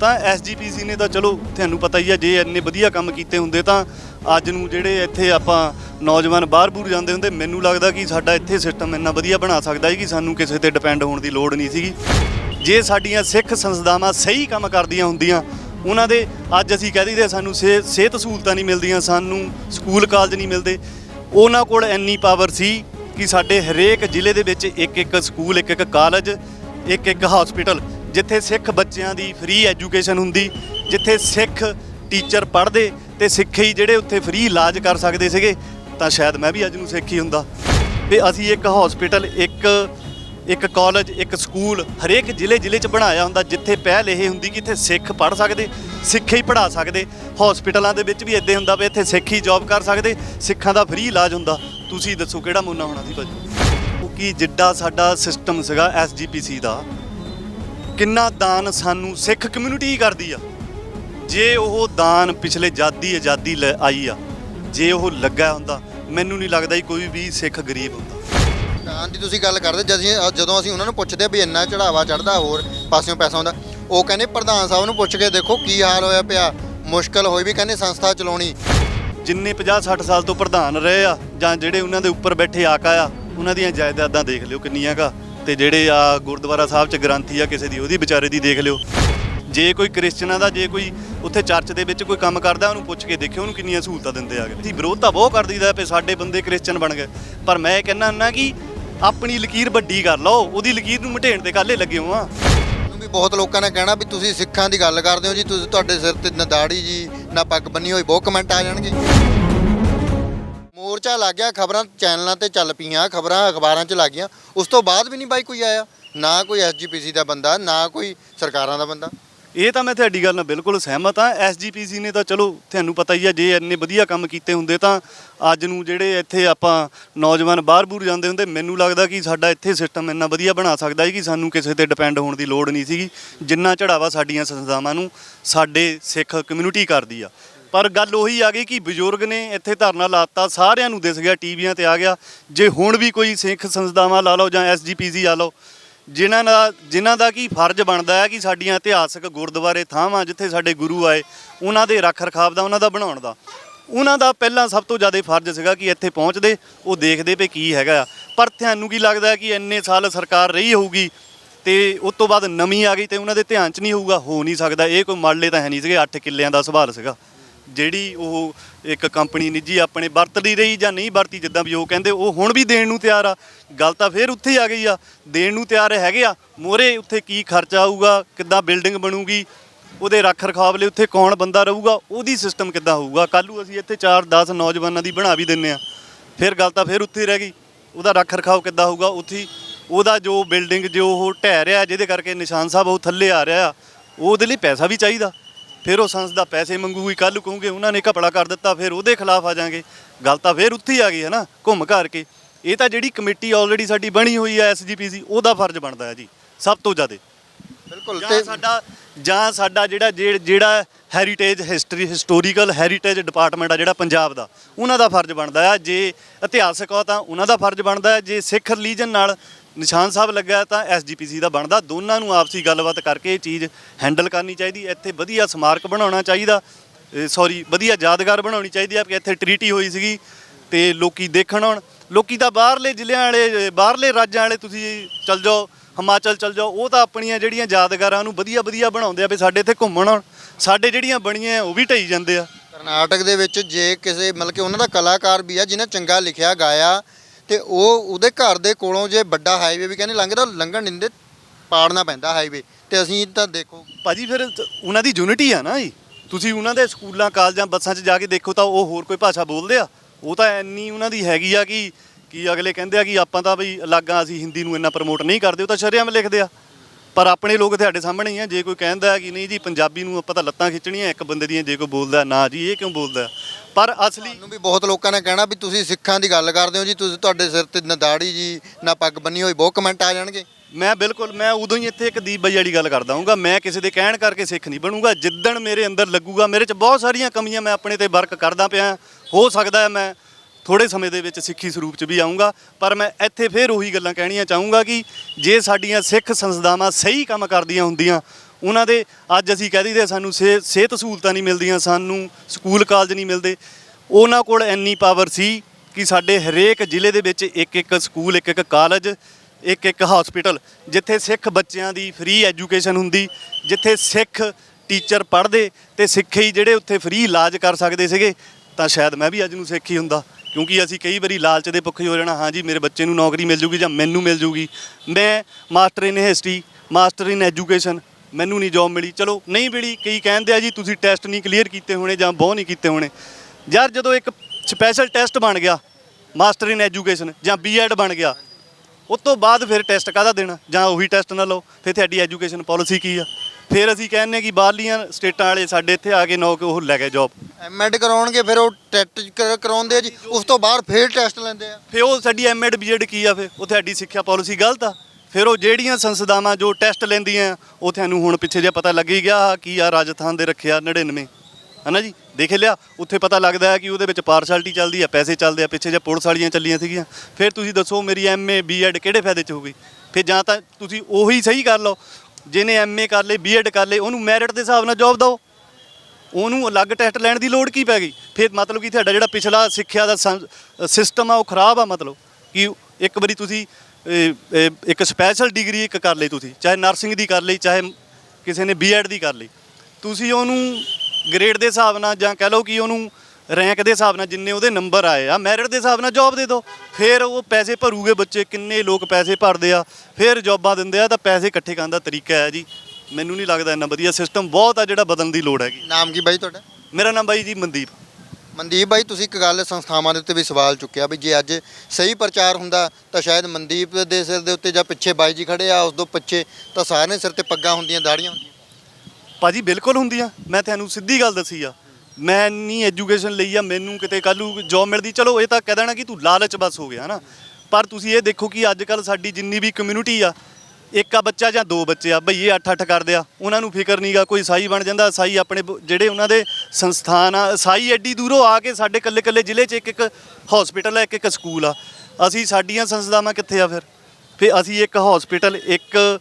ਤਾਂ ਐਸਜੀਪੀਸੀ ਨੇ ਤਾਂ ਚਲੋ, ਤੁਹਾਨੂੰ ਪਤਾ ਹੀ ਆ, ਜੇ ਇੰਨੇ ਵਧੀਆ ਕੰਮ ਕੀਤੇ ਹੁੰਦੇ ਤਾਂ ਅੱਜ ਨੂੰ ਜਿਹੜੇ ਇੱਥੇ ਆਪਾਂ ਨੌਜਵਾਨ ਬਾਹਰ ਬੂਰ ਜਾਂਦੇ ਹੁੰਦੇ, ਮੈਨੂੰ ਲੱਗਦਾ ਕਿ ਸਾਡਾ ਇੱਥੇ ਸਿਸਟਮ ਇੰਨਾ ਵਧੀਆ ਬਣਾ ਸਕਦਾ ਹੈ ਕਿ ਸਾਨੂੰ ਕਿਸੇ ਤੇ ਡਿਪੈਂਡ ਹੋਣ ਦੀ ਲੋੜ ਨਹੀਂ ਸੀਗੀ। ਜੇ ਸਾਡੀਆਂ ਸਿੱਖ ਸੰਸਥਾਵਾਂ ਸਹੀ ਕੰਮ ਕਰਦੀਆਂ ਹੁੰਦੀਆਂ, ਉਹਨਾਂ ਦੇ ਅੱਜ ਅਸੀਂ ਕਹਿ ਦਈਦੇ ਸਾਨੂੰ ਸਿਹ- ਸਿਹਤ ਸਹੂਲਤਾਂ ਨਹੀਂ ਮਿਲਦੀਆਂ, ਸਾਨੂੰ ਸਕੂਲ ਕਾਲਜ ਨਹੀਂ ਮਿਲਦੇ। ਉਹਨਾਂ ਕੋਲ ਇੰਨੀ ਪਾਵਰ ਸੀ ਕਿ ਸਾਡੇ ਹਰੇਕ ਜ਼ਿਲ੍ਹੇ ਦੇ ਵਿੱਚ ਇੱਕ ਇੱਕ ਸਕੂਲ ਇੱਕ ਇੱਕ ਕਾਲਜ ਇੱਕ ਇੱਕ ਹਸਪੀਟਲ ਜਿੱਥੇ ਸਿੱਖ ਬੱਚਿਆਂ ਦੀ ਫ੍ਰੀ ਐਜੂਕੇਸ਼ਨ ਹੁੰਦੀ, ਜਿੱਥੇ ਸਿੱਖ ਟੀਚਰ ਪੜ੍ਹਦੇ ਤੇ ਸਿੱਖ ਹੀ ਜਿਹੜੇ ਉੱਥੇ ਫ੍ਰੀ ਇਲਾਜ ਕਰ ਸਕਦੇ ਸੀਗੇ, ਤਾਂ ਸ਼ਾਇਦ ਮੈਂ ਵੀ ਅੱਜ ਨੂੰ ਸਿੱਖ ਹੀ ਹੁੰਦਾ। ਵੀ ਅਸੀਂ ਇੱਕ ਹਸਪੀਟਲ ਇੱਕ ਇੱਕ ਕਾਲਜ ਇੱਕ ਸਕੂਲ ਹਰੇਕ ਜ਼ਿਲ੍ਹੇ ਜ਼ਿਲ੍ਹੇ 'ਚ ਬਣਾਇਆ ਹੁੰਦਾ, ਜਿੱਥੇ ਪਹਿਲ ਇਹ ਹੁੰਦੀ ਕਿ ਇੱਥੇ ਸਿੱਖ ਪੜ੍ਹ ਸਕਦੇ, ਸਿੱਖ ਹੀ ਪੜ੍ਹਾ ਸਕਦੇ। ਹਸਪੀਟਲਾਂ ਦੇ ਵਿੱਚ ਵੀ ਇੱਦਾਂ ਹੁੰਦਾ ਵੀ ਇੱਥੇ ਸਿੱਖ ਹੀ ਜੌਬ ਕਰ ਸਕਦੇ, ਸਿੱਖਾਂ ਦਾ ਫ੍ਰੀ ਇਲਾਜ ਹੁੰਦਾ। ਤੁਸੀਂ ਦੱਸੋ ਕਿਹੜਾ ਮੁੰਨਾ ਹੋਣਾ ਸੀ ਭਾਜੀ? ਕਿਉਂਕਿ ਜਿੱਡਾ ਸਾਡਾ ਸਿਸਟਮ ਸੀਗਾ ਐਸਜੀਪੀਸੀ ਦਾ ਕਿੰਨਾ ਦਾਨ ਸਾਨੂੰ ਸਿੱਖ ਕਮਿਊਨਿਟੀ ਹੀ ਕਰਦੀ ਆ। ਜੇ ਉਹ ਦਾਨ ਪਿਛਲੇ ਜਾਦੀ ਆਜ਼ਾਦੀ ਲੈ ਆਈ ਆ ਜੇ ਉਹ ਲੱਗਾ ਹੁੰਦਾ ਮੈਨੂੰ ਨਹੀਂ ਲੱਗਦਾ ਕੋਈ ਵੀ ਸਿੱਖ ਗਰੀਬ ਹੁੰਦਾ। ਦਾਨ ਦੀ ਤੁਸੀਂ ਗੱਲ ਕਰਦੇ ਜਦ ਅਸੀਂ- ਜਦੋਂ ਅਸੀਂ ਉਹਨਾਂ ਨੂੰ ਪੁੱਛਦੇ ਆ ਵੀ ਇੰਨਾ ਚੜਾਵਾ ਚੜਦਾ ਹੋਰ ਪਾਸਿਓਂ ਪੈਸਾ ਆਉਂਦਾ ਉਹ ਕਹਿੰਦੇ ਪ੍ਰਧਾਨ ਸਾਹਿਬ ਨੂੰ ਪੁੱਛ ਕੇ ਦੇਖੋ ਕੀ ਹਾਲ ਹੋਇਆ ਪਿਆ ਮੁਸ਼ਕਲ ਹੋਈ ਵੀ ਕਹਿੰਦੇ ਸੰਸਥਾ ਚਲਾਉਣੀ। ਜਿੰਨੇ 50 60 ਸਾਲ ਤੋਂ ਪ੍ਰਧਾਨ ਰਹੇ ਆ ਜਾਂ ਜਿਹੜੇ ਉਹਨਾਂ ਦੇ ਉੱਪਰ ਬੈਠੇ ਆਕਾ ਆ ਉਹਨਾਂ ਦੀਆਂ ਜਾਇਦਾਦਾਂ ਦੇਖ ਲਿਓ ਕਿੰਨੀਆਂ ਕਾ ਤੇ ਜਿਹੜੇ ਆ ਗੁਰਦੁਆਰਾ ਸਾਹਿਬ ਚ ਗ੍ਰੰਥੀ ਆ, ਕਿਸੇ ਦੀ ਉਹਦੀ ਵਿਚਾਰੇ ਦੀ ਦੇਖ ਲਿਓ। ਜੇ ਕੋਈ ਕ੍ਰਿਸਚਨਾਂ ਦਾ, ਜੇ ਕੋਈ ਉੱਥੇ ਚਰਚ ਦੇ ਵਿੱਚ ਕੋਈ ਕੰਮ ਕਰਦਾ, ਉਹਨੂੰ ਪੁੱਛ ਕੇ ਦੇਖਿਓ ਉਹਨੂੰ ਕਿੰਨੀਆਂ ਸਹੂਲਤਾਂ ਦਿੰਦੇ ਆਗੇ ਅਸੀਂ ਵਿਰੋਧ ਤਾਂ ਬਹੁਤ ਕਰ ਦਈਦਾ ਵੀ ਸਾਡੇ ਬੰਦੇ ਕ੍ਰਿਸਚਨ ਬਣ ਗਏ। ਪਰ ਮੈਂ ਕਹਿੰਦਾ ਹੁੰਨਾ ਕਿ ਆਪਣੀ ਲਕੀਰ ਵੱਡੀ ਕਰ ਲਓ, ਉਹਦੀ ਲਕੀਰ ਨੂੰ ਮਟੇਣ ਤੇ ਕਾਲੇ ਲੱਗੇ ਹੋ ਆ। ਵੀ ਬਹੁਤ ਲੋਕਾਂ ਨੇ ਕਹਿਣਾ ਵੀ ਤੁਸੀਂ ਸਿੱਖਾਂ ਦੀ ਗੱਲ ਕਰਦੇ ਹੋ ਜੀ, ਤੁਸੀਂ ਤੁਹਾਡੇ ਸਿਰ ਤੇ ਨਾ ਦਾੜੀ ਜੀ, ਨਾ ਪੱਗ ਬੰਨੀ ਹੋਈ, ਬਹੁਤ ਕਮੈਂਟ ਆ ਜਾਣਗੇ। ਮੋਰਚਾ ਲੱਗ ਗਿਆ, ਖਬਰਾਂ ਚੈਨਲਾਂ ਤੇ ਚੱਲ ਪਈਆਂ, ਖਬਰਾਂ ਅਖਬਾਰਾਂ 'ਚ ਲੱਗ ਗਈਆਂ। ਉਸ ਤੋਂ ਬਾਅਦ ਵੀ ਨਹੀਂ ਬਾਈ ਕੋਈ ਆਇਆ। ਨਾ ਕੋਈ ਐਸਜੀਪੀਸੀ ਦਾ ਬੰਦਾ, ਨਾ ਕੋਈ ਸਰਕਾਰਾਂ ਦਾ ਬੰਦਾ। ਇਹ ਤਾਂ ਮੈਂ ਤੁਹਾਡੀ ਗੱਲ ਨਾਲ ਬਿਲਕੁਲ ਸਹਿਮਤ ਹਾਂ। ਐਸਜੀਪੀਸੀ ਨੇ ਤਾਂ ਚਲੋ, ਤੁਹਾਨੂੰ ਪਤਾ ਹੀ ਆ, ਜੇ ਇੰਨੇ ਵਧੀਆ ਕੰਮ ਕੀਤੇ ਹੁੰਦੇ ਤਾਂ ਅੱਜ ਨੂੰ ਜਿਹੜੇ ਇੱਥੇ ਆਪਾਂ ਨੌਜਵਾਨ ਬਾਹਰ ਬੂਰ ਜਾਂਦੇ ਹੁੰਦੇ, ਮੈਨੂੰ ਲੱਗਦਾ ਕਿ ਸਾਡਾ ਇੱਥੇ ਸਿਸਟਮ ਇੰਨਾ ਵਧੀਆ ਬਣਾ ਸਕਦਾ ਹੈ ਕਿ ਸਾਨੂੰ ਕਿਸੇ ਤੇ ਡਿਪੈਂਡ ਹੋਣ ਦੀ ਲੋੜ ਨਹੀਂ ਸੀਗੀ। ਜਿੰਨਾ ਚੜਾਵਾ ਸਾਡੀਆਂ ਸੰਸਥਾਵਾਂ ਨੂੰ ਸਾਡੇ ਸਿੱਖ ਕਮਿਊਨਿਟੀ ਕਰਦੀ ਆ। ਪਰ ਗੱਲ ਉਹੀ ਆ ਗਈ ਕਿ ਬਜ਼ੁਰਗ ਨੇ ਇੱਥੇ ਧਰਨਾ ਲਾਤਾ, ਸਾਰਿਆਂ ਨੂੰ ਦਿਸ ਗਿਆ, ਟੀਵੀਆਂ ਤੇ ਆ ਗਿਆ। ਜੇ ਹੁਣ ਵੀ ਕੋਈ ਸਿੱਖ ਸੰਸਥਾਵਾਂ ਲਾ ਲਓ ਜਾਂ ਐਸਜੀਪੀਸੀ ਲਾ ਲਓ, ਜਿਨ੍ਹਾਂ ਦਾ ਜਿਨ੍ਹਾਂ ਦਾ ਕੀ ਫਰਜ਼ ਬਣਦਾ ਹੈ ਕਿ ਸਾਡੀਆਂ ਇਤਿਹਾਸਕ ਗੁਰਦੁਆਰੇ ਥਾਵਾਂ ਜਿੱਥੇ ਸਾਡੇ ਗੁਰੂ ਆਏ, ਉਹਨਾਂ ਦੇ ਰੱਖ ਰਖਾਵ ਦਾ, ਉਹਨਾਂ ਦਾ ਬਣਾਉਣ ਦਾ। ਉਹਨਾਂ ਦਾ ਪਹਿਲਾਂ ਸਭ ਤੋਂ ਜ਼ਿਆਦਾ ਫਰਜ਼ ਸੀਗਾ ਕਿ ਇੱਥੇ ਪਹੁੰਚਦੇ, ਉਹ ਦੇਖਦੇ ਵੀ ਕੀ ਹੈਗਾ ਆ। ਪਰ ਤੁਹਾਨੂੰ ਕੀ ਲੱਗਦਾ ਕਿ ਇੰਨੇ ਸਾਲ ਸਰਕਾਰ ਰਹੀ ਹੋਊਗੀ ਤੇ ਉਸ ਤੋਂ ਬਾਅਦ ਨਵੀਂ ਆ ਗਈ ਤੇ ਉਹਨਾਂ ਦੇ ਧਿਆਨ 'ਚ ਨਹੀਂ ਹੋਊਗਾ? ਹੋ ਨਹੀਂ ਸਕਦਾ। ਇਹ ਕੋਈ ਮਾਡਲੇ ਤਾਂ ਹੈ ਨਹੀਂ ਸੀਗੇ 8 ਕਿੱਲਿਆਂ ਦਾ ਸਵਾਲ ਸੀਗਾ। ਜਿਹੜੀ ਉਹ ਇੱਕ ਕੰਪਨੀ ਨਿੱਜੀ ਆਪਣੇ ਵਰਤਦੀ ਰਹੀ ਜਾਂ ਨਹੀਂ ਵਰਤੀ, ਜਿੱਦਾਂ ਵੀ ਉਹ ਕਹਿੰਦੇ, ਉਹ ਹੁਣ ਵੀ ਦੇਣ ਨੂੰ ਤਿਆਰ ਆ। ਗੱਲ ਤਾਂ ਫੇਰ ਉੱਥੇ ਹੀ ਆ ਗਈ ਆ। ਦੇਣ ਨੂੰ ਤਿਆਰ ਹੈਗੇ ਆ। ਮੋਰੇ ਉੱਥੇ ਕੀ ਖਰਚਾ ਆਊਗਾ, ਕਿੱਦਾਂ ਬਿਲਡਿੰਗ ਬਣੂਗੀ, ਉਹਦੇ ਰੱਖ ਰਖਾਵ ਲਈ ਉੱਥੇ ਕੌਣ ਬੰਦਾ ਰਹੂਗਾ, ਉਹਦੀ ਸਿਸਟਮ ਕਿੱਦਾਂ ਹੋਊਗਾ। ਕੱਲ੍ਹ ਨੂੰ ਅਸੀਂ ਇੱਥੇ 4-10 ਨੌਜਵਾਨਾਂ ਦੀ ਬਣਾ ਵੀ ਦਿੰਨੇ ਆ। ਫਿਰ ਗੱਲ ਤਾਂ ਫਿਰ ਉੱਥੇ ਹੀ ਰਹਿ ਗਈ। ਉਹਦਾ ਰੱਖ ਰਖਾਵ ਕਿੱਦਾਂ ਹੋਊਗਾ, ਉੱਥੇ ਉਹਦਾ ਜੋ ਬਿਲਡਿੰਗ, ਜੋ ਉਹ ਢਹਿ ਰਿਹਾ, ਜਿਹਦੇ ਕਰਕੇ ਨਿਸ਼ਾਨ ਸਾਹਿਬ ਉਹ ਥੱਲੇ ਆ ਰਿਹਾ ਉਹਦੇ ਲਈ ਪੈਸਾ ਵੀ ਚਾਹੀਦਾ। ਫਿਰ ਉਹ ਸੰਸਥਾ ਪੈਸੇ ਮੰਗੂਗੀ ਕੱਲ ਕਹੂਗੇ ਉਹਨਾਂ ਨੇ ਘਪਲਾ ਕਰ ਦਿੱਤਾ ਫਿਰ ਉਹਦੇ ਖਿਲਾਫ ਆ ਜਾਾਂਗੇ। ਗੱਲ ਤਾਂ ਫਿਰ ਉੱਥੇ ਹੀ ਆ ਗਈ ਹੈ ਨਾ ਘੁੰਮ ਘਾਰ ਕੇ। ਇਹ ਤਾਂ ਜਿਹੜੀ ਕਮੇਟੀ ਆਲਰੇਡੀ ਸਾਡੀ ਬਣੀ ਹੋਈ ਹੈ ਐਸਜੀਪੀਸੀ ਉਹਦਾ ਫਰਜ਼ ਬਣਦਾ ਹੈ ਜੀ ਸਭ ਤੋਂ ਜ਼ਿਆਦਾ। ਬਿਲਕੁਲ ਤੇ ਸਾਡਾ ਜਾਂ ਸਾਡਾ ਜਿਹੜਾ ਜਿਹੜਾ heritage history historical heritage department ਆ ਜਿਹੜਾ ਪੰਜਾਬ ਦਾ ਉਹਨਾਂ ਦਾ ਫਰਜ਼ ਬਣਦਾ ਹੈ। ਜੇ ਇਤਿਹਾਸਕ ਆ ਤਾਂ ਉਹਨਾਂ ਦਾ ਫਰਜ਼ ਬਣਦਾ ਹੈ। ਜੇ ਸਿੱਖ ਰਿਲੀਜਨ ਨਾਲ ਨਿਸ਼ਾਨ ਸਾਹਿਬ ਲੱਗਾ ਹੈ ਤਾਂ ਐਸਜੀਪੀਸੀ ਦਾ ਬਣਦਾ। ਦੋਨਾਂ ਨੂੰ ਆਪਸੀ ਗੱਲਬਾਤ ਕਰਕੇ ਇਹ ਚੀਜ਼ ਹੈਂਡਲ ਕਰਨੀ ਚਾਹੀਦੀ। ਇੱਥੇ ਵਧੀਆ ਸਮਾਰਕ ਬਣਾਉਣਾ ਚਾਹੀਦਾ। ਸੌਰੀ, ਵਧੀਆ ਯਾਦਗਾਰ ਬਣਾਉਣੀ ਚਾਹੀਦੀ ਆ ਕਿ ਇੱਥੇ ਟ੍ਰੀਟੀ ਹੋਈ ਸੀਗੀ ਤੇ ਲੋਕੀ ਦੇਖਣ ਆਉਣ। ਲੋਕੀ ਤਾਂ ਬਾਹਰਲੇ ਜ਼ਿਲ੍ਹਿਆਂ ਵਾਲੇ, ਬਾਹਰਲੇ ਰਾਜਾਂ ਵਾਲੇ ਤੁਸੀਂ ਚੱਲ ਜਾਓ, ਹਿਮਾਚਲ ਚੱਲ ਜਾਓ, ਉਹ ਤਾਂ ਆਪਣੀਆਂ ਜਿਹੜੀਆਂ ਯਾਦਗਾਰਾਂ ਨੂੰ ਵਧੀਆ ਵਧੀਆ ਬਣਾਉਂਦੇ ਆ ਵੀ ਸਾਡੇ ਇੱਥੇ ਘੁੰਮਣ ਆਉਣ। ਸਾਡੇ ਜਿਹੜੀਆਂ ਬਣੀਆਂ ਉਹ ਵੀ ਢਈ ਜਾਂਦੇ ਆ। ਕਰਨਾਟਕ ਦੇ ਵਿੱਚ ਜੇ ਕਿਸੇ, ਮਤਲਬ ਕਿ ਉਹਨਾਂ ਦਾ ਕਲਾਕਾਰ ਵੀ ਆ, ਜਿਹਨੇ ਚੰਗਾ ਲਿਖਿਆ, ਗਾਇਆ ਤੇ ਉਹ ਉਹਦੇ ਘਰ ਦੇ ਕੋਲੋਂ ਜੇ ਵੱਡਾ ਹਾਈਵੇ ਵੀ ਕਹਿੰਦੇ ਲੰਘਦਾ, ਲੰਘਣ ਨਹੀਂ ਦਿੰਦੇ, ਪਾੜਨਾ ਪੈਂਦਾ ਹਾਈਵੇ ਤੇ ਅਸੀਂ ਤਾਂ ਦੇਖੋ। ਭਾਜੀ ਫਿਰ ਉਹਨਾਂ ਦੀ ਯੂਨਿਟੀ ਆ ਨਾ ਜੀ। ਤੁਸੀਂ ਉਹਨਾਂ ਦੇ ਸਕੂਲਾਂ, ਕਾਲਜਾਂ, ਬੱਸਾਂ 'ਚ ਜਾ ਕੇ ਦੇਖੋ ਤਾਂ ਉਹ ਹੋਰ ਕੋਈ ਭਾਸ਼ਾ ਬੋਲਦੇ ਆ। ਉਹ ਤਾਂ ਇੰਨੀ ਉਹਨਾਂ ਦੀ ਹੈਗੀ ਆ ਕਿ ਕਿ ਅਗਲੇ ਕਹਿੰਦੇ ਆ ਕਿ ਆਪਾਂ ਤਾਂ ਬਈ ਆ ਅਸੀਂ ਹਿੰਦੀ ਨੂੰ ਇੰਨਾ ਪ੍ਰਮੋਟ ਨਹੀਂ ਕਰਦੇ, ਉਹ ਤਾਂ ਸ਼ਰੇਆਮ ਲਿਖਦੇ ਆ। ਪਰ ਆਪਣੇ ਲੋਕ ਤੁਹਾਡੇ ਸਾਹਮਣੇ ਹੀ ਆ। ਜੇ ਕੋਈ ਕਹਿੰਦਾ ਕਿ ਨਹੀਂ ਜੀ, ਪੰਜਾਬੀ ਨੂੰ ਆਪਾਂ ਤਾਂ ਲੱਤਾਂ ਖਿੱਚਣੀਆਂ, ਇੱਕ ਬੰਦੇ ਦੀਆਂ ਜੇ ਕੋਈ ਬੋਲਦਾ, ਨਾ ਜੀ, ਇਹ ਕਿਉਂ ਬੋਲਦਾ? ਪਰ ਅਸਲੀ ਨੂੰ ਵੀ ਬਹੁਤ ਲੋਕਾਂ ਨੇ ਕਹਿਣਾ ਵੀ ਤੁਸੀਂ ਸਿੱਖਾਂ ਦੀ ਗੱਲ ਕਰਦੇ ਹੋ ਜੀ ਤੁਸੀਂ ਤੁਹਾਡੇ ਸਿਰ ਤੇ ਨਾ ਦਾੜੀ ਜੀ ਨਾ ਪੱਗ ਬੰਨੀ ਹੋਈ ਬਹੁਤ ਕਮੈਂਟ ਆ ਜਾਣਗੇ। ਮੈਂ ਬਿਲਕੁਲ ਮੈਂ ਉਦੋਂ ਹੀ ਇੱਥੇ ਇੱਕ ਦੀਪ ਬਾਈ ਵਾਲੀ ਗੱਲ ਕਰਦਾ ਹੂੰਗਾ। ਮੈਂ ਕਿਸੇ ਦੇ ਕਹਿਣ ਕਰਕੇ ਸਿੱਖ ਨਹੀਂ ਬਣੂੰਗਾ। ਜਿੱਦਣ ਮੇਰੇ ਅੰਦਰ ਲੱਗੂਗਾ ਮੇਰੇ 'ਚ ਬਹੁਤ ਸਾਰੀਆਂ ਕਮੀਆਂ ਮੈਂ ਆਪਣੇ ਤੇ ਵਰਕ ਕਰਦਾ ਪਿਆ। ਹੋ ਸਕਦਾ ਹੈ ਮੈਂ ਥੋੜੇ ਸਮੇਂ ਦੇ ਵਿੱਚ ਸਿੱਖੀ ਸਰੂਪ 'ਚ ਵੀ ਆਉਂਗਾ ਪਰ ਮੈਂ ਇੱਥੇ ਫੇਰ ਉਹੀ ਗੱਲਾਂ ਕਹਿਣੀਆਂ ਚਾਹੂੰਗਾ ਕਿ ਜੇ ਸਾਡੀਆਂ ਸਿੱਖ ਸੰਸਥਾਵਾਂ ਸਹੀ ਕੰਮ ਕਰਦੀਆਂ ਹੁੰਦੀਆਂ ਉਹਨਾਂ ਦੇ ਅੱਜ ਅਸੀਂ ਕਹਿ ਦਈਦੇ ਸਾਨੂੰ ਸਿਹ- ਸਿਹਤ ਸਹੂਲਤਾਂ ਨਹੀਂ ਮਿਲਦੀਆਂ, ਸਾਨੂੰ ਸਕੂਲ ਕਾਲਜ ਨਹੀਂ ਮਿਲਦੇ। ਉਹਨਾਂ ਕੋਲ ਇੰਨੀ ਪਾਵਰ ਸੀ ਕਿ ਸਾਡੇ ਹਰੇਕ ਜ਼ਿਲ੍ਹੇ ਦੇ ਵਿੱਚ ਇੱਕ ਇੱਕ ਸਕੂਲ ਇੱਕ ਇੱਕ ਕਾਲਜ ਇੱਕ ਇੱਕ ਹਸਪੀਟਲ ਜਿੱਥੇ ਸਿੱਖ ਬੱਚਿਆਂ ਦੀ ਫ੍ਰੀ ਐਜੂਕੇਸ਼ਨ ਹੁੰਦੀ, ਜਿੱਥੇ ਸਿੱਖ ਟੀਚਰ ਪੜ੍ਹਦੇ ਤੇ ਸਿੱਖ ਹੀ ਜਿਹੜੇ ਉੱਥੇ ਫ੍ਰੀ ਇਲਾਜ ਕਰ ਸਕਦੇ ਸੀਗੇ, ਤਾਂ ਸ਼ਾਇਦ ਮੈਂ ਵੀ ਅੱਜ ਨੂੰ ਸਿੱਖ ਹੀ ਹੁੰਦਾ। ਕਿਉਂਕਿ ਅਸੀਂ ਕਈ ਵਾਰੀ ਲਾਲਚ ਦੇ ਭੁੱਖੇ ਹੋ ਜਾਣਾ, ਹਾਂ ਜੀ, ਮੇਰੇ ਬੱਚੇ ਨੂੰ ਨੌਕਰੀ ਮਿਲ ਜੂਗੀ ਜਾਂ ਮੈਨੂੰ ਮਿਲ ਜੂਗੀ। ਮੈਂ master in history master in education ਮੈਨੂੰ ਨਹੀਂ ਜੌਬ ਮਿਲੀ। ਚਲੋ ਨਹੀਂ ਮਿਲੀ ਕਈ ਕਹਿੰਦੇ ਆ ਜੀ ਤੁਸੀਂ ਟੈਸਟ ਨਹੀਂ ਕਲੀਅਰ ਕੀਤੇ ਹੋਣੇ ਜਾਂ ਬਹੁਤ ਨਹੀਂ ਕੀਤੇ ਹੋਣੇ। ਯਾਰ ਜਦੋਂ ਇੱਕ ਸਪੈਸ਼ਲ ਟੈਸਟ ਬਣ ਗਿਆ ਮਾਸਟਰ ਇਨ ਐਜੂਕੇਸ਼ਨ ਜਾਂ ਬੀਐਡ ਬਣ ਗਿਆ ਉਸ ਤੋਂ ਬਾਅਦ ਫਿਰ ਟੈਸਟ ਕਾਹਦਾ ਦੇਣਾ? ਜਾਂ ਉਹੀ ਟੈਸਟ ਨਾ ਲਓ ਫਿਰ ਤੁਹਾਡੀ ਐਜੂਕੇਸ਼ਨ ਪਾਲਿਸੀ ਕੀ ਆ? ਫਿਰ ਅਸੀਂ ਕਹਿੰਦੇ ਕਿ ਬਾਹਰਲੀਆਂ ਸਟੇਟਾਂ ਵਾਲੇ ਸਾਡੇ ਇੱਥੇ ਆ ਕੇ ਨੌਕ ਉਹ ਲੈ ਗਏ ਜੌਬ ਐਮਐਡ ਕਰਾਉਣਗੇ ਫਿਰ ਉਹ ਟੈਟ ਕਰਾਉਂਦੇ ਆ ਜੀ ਉਸ ਤੋਂ ਬਾਅਦ ਫਿਰ ਟੈਸਟ ਲੈਂਦੇ ਆ। ਫਿਰ ਉਹ ਸਾਡੀ ਐਮਐਡ ਬੀਐਡ ਕੀ ਆ ਫਿਰ? ਉਹ ਤੁਹਾਡੀ ਸਿੱਖਿਆ ਪਾਲਿਸੀ ਗਲਤ ਆ। ਫਿਰ ਉਹ ਜਿਹੜੀਆਂ ਸੰਸਥਾਵਾਂ ਜੋ ਟੈਸਟ ਲੈਂਦੀਆਂ, ਉਹ ਤੁਹਾਨੂੰ ਹੁਣ ਪਿੱਛੇ ਜਿਹਾ ਪਤਾ ਲੱਗ ਹੀ ਗਿਆ ਆਹ ਕੀ ਆ ਰਾਜਸਥਾਨ ਦੇ ਰੱਖਿਆ 99 ਹਨਾ ਜੀ? ਦੇਖ ਲਿਆ, ਉੱਥੇ ਪਤਾ ਲੱਗਦਾ ਹੈ ਕਿ ਉਹਦੇ ਵਿੱਚ ਪਾਰਸ਼ੈਲਿਟੀ ਚੱਲਦੀ ਆ, ਪੈਸੇ ਚੱਲਦੇ ਆ, ਪਿੱਛੇ ਜਿਹਾ ਪੁਲਿਸ ਵਾਲੀਆਂ ਚੱਲੀਆਂ ਸੀਗੀਆਂ। ਫਿਰ ਤੁਸੀਂ ਦੱਸੋ ਮੇਰੀ ਐਮਏ ਬੀਐਡ ਕਿਹੜੇ ਫਾਇਦੇ ਚ ਹੋਊਗੀ? ਫਿਰ ਜਾਂ ਤਾਂ ਤੁਸੀਂ ਉਹੀ ਸਹੀ ਕਰ ਲਓ, ਜਿਹਨੇ ਐਮਏ ਕਰ ਲਈ ਬੀਐਡ ਕਰ ਲਈ ਉਹਨੂੰ ਮੈਰਿਟ ਦੇ ਹਿਸਾਬ ਨਾਲ ਜੌਬ ਦਿਓ। ਉਹਨੂੰ ਅਲੱਗ ਟੈਸਟ ਲੈਣ ਦੀ ਲੋੜ ਕੀ ਪੈ ਗਈ? ਫਿਰ ਮਤਲਬ ਕਿ ਤੁਹਾਡਾ ਜਿਹੜਾ ਪਿਛਲਾ ਸਿੱਖਿਆ ਦਾ ਸਿਸਟਮ ਆ, ਉਹ ਖਰਾਬ ਆ ਮਤਲਬ, ਕਿ ਇੱਕ ਵਾਰੀ ਤੁਸੀਂ ਇਹ, ਇਹ, ਇੱਕ ਸਪੈਸ਼ਲ ਡਿਗਰੀ ਇੱਕ ਕਰ ਲਈ ਤੁਸੀਂ ਚਾਹੇ ਨਰਸਿੰਗ ਦੀ ਕਰ ਲਈ ਚਾਹੇ ਕਿਸੇ ਨੇ ਬੀਐਡ ਦੀ ਕਰ ਲਈ। ਤੁਸੀਂ ਉਹਨੂੰ ਗ੍ਰੇਡ ਦੇ ਹਿਸਾਬ ਨਾਲ ਜਾਂ ਕਹਿ ਲਓ ਕਿ ਉਹਨੂੰ ਰੈਂਕ ਦੇ ਹਿਸਾਬ ਨਾਲ ਜਿੰਨੇ ਉਹਦੇ ਨੰਬਰ ਆਏ ਆ ਮੈਰਿਟ ਦੇ ਹਿਸਾਬ ਨਾਲ ਜੌਬ ਦੇ ਦਿਓ। ਫਿਰ ਉਹ ਪੈਸੇ ਭਰੂਗੇ ਬੱਚੇ ਕਿੰਨੇ ਲੋਕ ਪੈਸੇ ਭਰਦੇ ਆ ਫਿਰ ਜੌਬਾਂ ਦਿੰਦੇ ਆ ਤਾਂ ਪੈਸੇ ਇਕੱਠੇ ਕਰਨ ਦਾ ਤਰੀਕਾ ਹੈ ਜੀ। ਮੈਨੂੰ ਨਹੀਂ ਲੱਗਦਾ ਇੰਨਾ ਵਧੀਆ ਸਿਸਟਮ ਬਹੁਤ ਆ ਜਿਹੜਾ ਬਦਲਣ ਦੀ ਲੋੜ ਹੈਗੀ। ਨਾਮ ਕੀ ਬਾਈ ਤੁਹਾਡਾ? ਮੇਰਾ ਨਾਮ ਬਾਈ ਜੀ ਮਨਦੀਪ। ਮਨਦੀਪ ਬਾਈ, ਤੁਸੀਂ ਇੱਕ ਗੱਲ ਸੰਸਥਾਵਾਂ ਦੇ ਉੱਤੇ ਵੀ ਸਵਾਲ ਚੁੱਕਿਆ ਵੀ ਜੇ ਅੱਜ ਸਹੀ ਪ੍ਰਚਾਰ ਹੁੰਦਾ ਤਾਂ ਸ਼ਾਇਦ ਮਨਦੀਪ ਦੇ ਸਿਰ ਦੇ ਉੱਤੇ ਜਾਂ ਪਿੱਛੇ ਬਾਈ ਜੀ ਖੜੇ ਆ, ਉਸ ਤੋਂ ਪਿੱਛੇ ਤਾਂ ਸਾਰਿਆਂ ਸਿਰ ਤੇ ਪੱਗਾਂ ਹੁੰਦੀਆਂ ਦਾੜੀਆਂ ਹੁੰਦੀਆਂ। ਭਾਜੀ, ਬਿਲਕੁਲ ਹੁੰਦੀ ਆ ਮੈਂ ਤੁਹਾਨੂੰ ਸਿੱਧੀ ਗੱਲ ਦੱਸੀ ਆ। ਮੈਂ ਨਹੀਂ ਐਜੂਕੇਸ਼ਨ ਲਈ ਆ, ਮੈਨੂੰ ਕਿਤੇ ਕੱਲੂ ਜੋਬ ਮਿਲਦੀ, ਚਲੋ ਇਹ ਤਾਂ ਕਹਿ ਦੇਣਾ ਕਿ ਤੂੰ ਲਾਲਚ ਬਸ ਹੋ ਗਿਆ ਨਾ ਪਰ ਤੁਸੀਂ ਇਹ ਦੇਖੋ ਕਿ ਅੱਜ ਕੱਲ ਸਾਡੀ ਜਿੰਨੀ ਵੀ ਕਮਿਊਨਿਟੀ ਆ ਇੱਕ ਆ ਬੱਚਾ ਜਾਂ ਦੋ ਬੱਚੇ ਆ ਭਈਏ ਅੱਠ ਅੱਠ ਕਰਦੇ ਆ। ਉਹਨਾਂ ਨੂੰ ਫਿਕਰ ਨਹੀਂਗਾ ਕੋਈ ਸਾਈ ਬਣ ਜਾਂਦਾ, ਸਾਈ ਆਪਣੇ ਬ- ਜਿਹੜੇ ਉਹਨਾਂ ਦੇ ਸੰਸਥਾਨ ਆ, ਸਾਈ ਐਡੀ ਦੂਰੋਂ ਆ ਕੇ ਸਾਡੇ ਕੱਲੇ ਕੱਲੇ ਜ਼ਿਲ੍ਹੇ 'ਚ ਇੱਕ ਇੱਕ ਹਸਪੀਟਲ ਆ, ਇੱਕ ਇੱਕ ਸਕੂਲ ਆ। ਅਸੀਂ ਸਾਡੀਆਂ ਸੰਸਥਾਵਾਂ ਕਿੱਥੇ ਆ ਫਿਰ? ਫਿਰ ਅਸੀਂ ਇੱਕ ਹਸਪੀਟਲ ਇੱਕ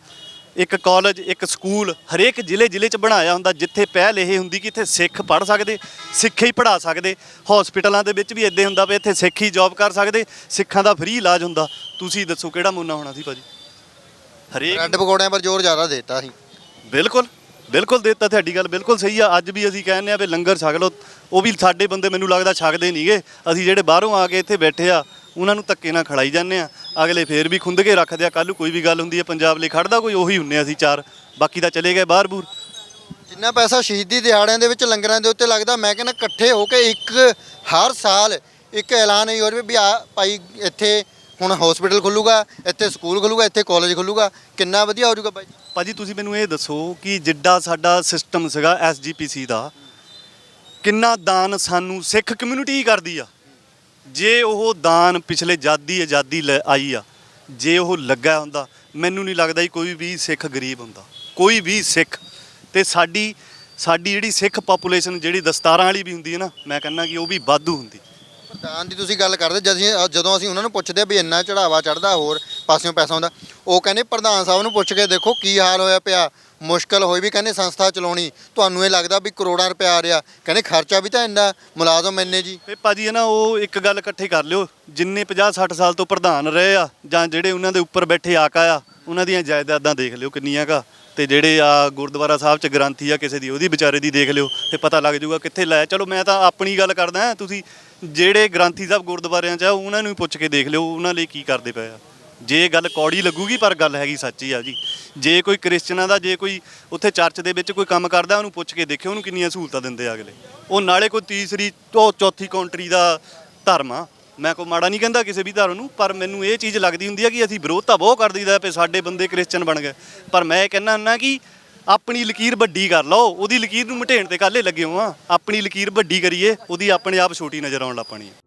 ਇੱਕ ਕਾਲਜ ਇੱਕ ਸਕੂਲ ਹਰੇਕ ਜ਼ਿਲ੍ਹੇ ਜ਼ਿਲ੍ਹੇ 'ਚ ਬਣਾਇਆ ਹੁੰਦਾ, ਜਿੱਥੇ ਪਹਿਲ ਇਹ ਹੁੰਦੀ ਕਿ ਇੱਥੇ ਸਿੱਖ ਪੜ੍ਹ ਸਕਦੇ, ਸਿੱਖ ਹੀ ਪੜ੍ਹਾ ਸਕਦੇ। ਹਸਪੀਟਲਾਂ ਦੇ ਵਿੱਚ ਵੀ ਇੱਦਾਂ ਹੁੰਦਾ ਵੀ ਇੱਥੇ ਸਿੱਖ ਹੀ ਜੌਬ ਕਰ ਸਕਦੇ, ਸਿੱਖਾਂ ਦਾ ਫ੍ਰੀ ਇਲਾਜ ਹੁੰਦਾ। ਤੁਸੀਂ ਦੱਸੋ ਕਿਹੜਾ ਮੋਨਾ ਹੋਣਾ ਸੀ ਭਾਜੀ? ਹਰੇਕ ਬ੍ਰੈਡ ਪਕੌੜਿਆਂ ਪਰ ਜ਼ੋਰ ਜ਼ਿਆਦਾ ਦੇਤਾ ਸੀ। ਬਿਲਕੁਲ ਬਿਲਕੁਲ ਦਿੱਤਾ ਤੁਹਾਡੀ ਗੱਲ ਬਿਲਕੁਲ ਸਹੀ ਆ। ਅੱਜ ਵੀ ਅਸੀਂ ਕਹਿੰਦੇ ਆ ਵੀ ਲੰਗਰ ਛਕ ਲਓ। ਉਹ ਵੀ ਸਾਡੇ ਬੰਦੇ ਮੈਨੂੰ ਲੱਗਦਾ ਛਕਦੇ ਨਹੀਂਗੇ ਅਸੀਂ ਜਿਹੜੇ ਬਾਹਰੋਂ ਆ ਕੇ ਇੱਥੇ ਬੈਠੇ ਆ ਉਹਨਾਂ ਨੂੰ ਧੱਕੇ ਨਾਲ ਖੜਾਈ ਜਾਂਦੇ ਆ। ਅਗਲੇ ਫੇਰ ਵੀ ਖੁੰਦ ਕੇ ਰੱਖਦੇ ਆ। ਕੱਲ ਨੂੰ ਕੋਈ ਵੀ ਗੱਲ ਹੁੰਦੀ ਹੈ ਪੰਜਾਬ ਲਈ ਖੜਦਾ ਕੋਈ ਉਹੀ ਹੁੰਨੇ ਅਸੀਂ ਚਾਰ। ਬਾਕੀ ਤਾਂ ਚਲੇ ਗਏ ਬਾਹਰ ਬੂਰ। ਜਿੰਨਾ ਪੈਸਾ ਸ਼ਹੀਦੀ ਦਿਹਾੜਿਆਂ ਦੇ ਵਿੱਚ ਲੰਗਰਾਂ ਦੇ ਉੱਤੇ ਲੱਗਦਾ ਮੈਂ ਕਹਿੰਦਾ ਇਕੱਠੇ ਹੋ ਕੇ ਇੱਕ ਹਰ ਸਾਲ ਇੱਕ ਐਲਾਨ ਹੀ ਹੋ ਰਿਹਾ ਵੀ ਆ ਭਾਈ ਇੱਥੇ ਹੁਣ ਹਸਪੀਟਲ ਖੁੱਲੂਗਾ, ਇੱਥੇ ਸਕੂਲ ਖੁੱਲੂਗਾ, ਇੱਥੇ ਕਾਲਜ ਖੁੱਲੂਗਾ, ਕਿੰਨਾ ਵਧੀਆ ਹੋ ਜਾਊਗਾ ਬਾਈ ਜੀ? ਭਾਜੀ, ਤੁਸੀਂ ਮੈਨੂੰ ਇਹ ਦੱਸੋ ਕਿ ਜਿੱਡਾ ਸਾਡਾ ਸਿਸਟਮ ਸੀਗਾ ਐਸਜੀਪੀਸੀ ਦਾ, ਕਿੰਨਾ ਦਾਨ ਸਾਨੂੰ ਸਿੱਖ ਕਮਿਊਨਿਟੀ ਹੀ ਕਰਦੀ ਆ। ਜੇ ਉਹ ਦਾਨ ਪਿਛਲੇ ਜਾਦੀ ਆਜ਼ਾਦੀ ਲੈ, ਆਈ ਆ, ਜੇ ਉਹ ਲੱਗਾ ਹੁੰਦਾ, ਮੈਨੂੰ ਨਹੀਂ ਲੱਗਦਾ ਕਿ ਕੋਈ ਵੀ ਸਿੱਖ ਗਰੀਬ ਹੁੰਦਾ। ਕੋਈ ਵੀ ਸਿੱਖ, ਤੇ ਸਾਡੀ ਸਾਡੀ ਜਿਹੜੀ ਸਿੱਖ ਪਾਪੂਲੇਸ਼ਨ ਜਿਹੜੀ ਦਸਤਾਰਾਂ ਵਾਲੀ ਵੀ ਹੁੰਦੀ ਹੈ ਨਾ, ਮੈਂ ਕਹਿੰਦਾ ਕਿ ਉਹ ਵੀ ਵਾਧੂ ਹੁੰਦੀ। ਪ੍ਰਧਾਨ ਦੀ ਤੁਸੀਂ ਗੱਲ ਕਰਦੇ, ਜਦ ਅਸੀਂ ਜਦੋਂ ਅਸੀਂ ਉਹਨਾਂ ਨੂੰ ਪੁੱਛਦੇ ਆ ਵੀ ਇੰਨਾ ਚੜਾਵਾ ਚੜਦਾ ਹੋਰ ਪਾਸਿਓਂ ਪੈਸਾ ਆਉਂਦਾ ਉਹ ਕਹਿੰਦੇ ਪ੍ਰਧਾਨ ਸਾਹਿਬ ਨੂੰ ਪੁੱਛ ਕੇ ਦੇਖੋ ਕੀ ਹਾਲ ਹੋਇਆ ਪਿਆ, ਮੁਸ਼ਕਲ ਹੋਈ ਵੀ ਕਹਿੰਦੇ ਸੰਸਥਾ ਚਲਾਉਣੀ, ਤੁਹਾਨੂੰ ਇਹ ਲੱਗਦਾ ਵੀ ਕਰੋੜਾਂ ਰੁਪਏ ਆ ਰਿਹਾ, ਕਹਿੰਦੇ ਖਰਚਾ ਵੀ ਤਾਂ ਇੰਨਾ, ਮੁਲਾਜ਼ਮ ਇੰਨੇ ਜੀ। ਤੇ ਭਾਜੀ ਇਹ ਨਾ, ਉਹ ਇੱਕ ਗੱਲ ਇਕੱਠੇ ਕਰ ਲਿਓ, ਜਿੰਨੇ 50 60 ਸਾਲ ਤੋਂ ਪ੍ਰਧਾਨ ਰਹੇ ਆ, ਜਾਂ ਜਿਹੜੇ ਉਹਨਾਂ ਦੇ ਉੱਪਰ ਬੈਠੇ ਆਕਾ ਆ, ਉਹਨਾਂ ਦੀਆਂ ਜਾਇਦਾਦਾਂ ਦੇਖ ਲਿਓ ਕਿੰਨੀਆਂ ਕਾ ਤੇ ਜਿਹੜੇ ਆ ਗੁਰਦੁਆਰਾ ਸਾਹਿਬ ਚ ਗ੍ਰੰਥੀ ਆ ਕਿਸੇ ਦੀ, ਉਹਦੀ ਵਿਚਾਰੇ ਦੀ ਦੇਖ ਲਿਓ, ਤੇ ਪਤਾ ਲੱਗ ਜਾਊਗਾ ਕਿੱਥੇ ਲਾਇਆ ਚਲੋ ਮੈਂ ਤਾਂ ਆਪਣੀ ਗੱਲ ਕਰਦਾ, ਤੁਸੀਂ ਜਿਹੜੇ ਗ੍ਰੰਥੀ ਸਾਹਿਬ ਗੁਰਦੁਆਰਿਆਂ ਚ ਆ, ਉਹਨਾਂ ਨੂੰ ਹੀ ਪੁੱਛ ਕੇ ਦੇਖ ਲਿਓ, ਉਹਨਾਂ ਲਈ ਕੀ ਕਰਦੇ ਪਏ ਆ। ਜੇ ਗੱਲ ਕੌੜੀ ਲੱਗੂਗੀ, ਪਰ ਗੱਲ ਹੈਗੀ ਸੱਚੀ ਆ ਜੀ। ਜੇ ਕੋਈ ਕ੍ਰਿਸਚਨਾਂ ਦਾ, ਜੇ ਕੋਈ ਉੱਥੇ ਚਰਚ ਦੇ ਵਿੱਚ ਕੋਈ ਕੰਮ ਕਰਦਾ, ਉਹਨੂੰ ਪੁੱਛ ਕੇ ਦੇਖਿਓ, ਉਹਨੂੰ ਕਿੰਨੀਆਂ ਸਹੂਲਤਾਂ ਦਿੰਦੇ ਆ ਅਗਲੇ। ਉਹ ਨਾਲੇ ਕੋਈ ਤੀਸਰੀ ਉਹ ਚੌਥੀ ਕੰਟਰੀ ਦਾ ਧਰਮ ਆ। ਮੈਂ ਕੋਈ ਮਾੜਾ ਨਹੀਂ ਕਹਿੰਦਾ ਕਿਸੇ ਵੀ ਧਰਮ ਨੂੰ, ਪਰ ਮੈਨੂੰ ਇਹ ਚੀਜ਼ ਲੱਗਦੀ ਹੁੰਦੀ ਆ ਕਿ ਅਸੀਂ ਵਿਰੋਧ ਤਾਂ ਬਹੁਤ ਕਰ ਦਈਦਾ ਵੀ ਸਾਡੇ ਬੰਦੇ ਕ੍ਰਿਸਚਨ ਬਣ ਗਏ। ਪਰ ਮੈਂ ਇਹ ਕਹਿੰਦਾ ਹੁੰਦਾ ਕਿ ਆਪਣੀ ਲਕੀਰ ਵੱਡੀ ਕਰ ਲਓ, ਉਹਦੀ ਲਕੀਰ ਨੂੰ ਮਟੇਣ ਤੇ ਕਾਲੇ ਲੱਗੇ ਹੋ ਆ। ਆਪਣੀ ਲਕੀਰ ਵੱਡੀ ਕਰੀਏ, ਉਹਦੀ ਆਪਣੇ ਆਪ ਛੋਟੀ ਨਜ਼ਰ ਆਉਣ ਲੱਗ ਪਣੀ ਹੈ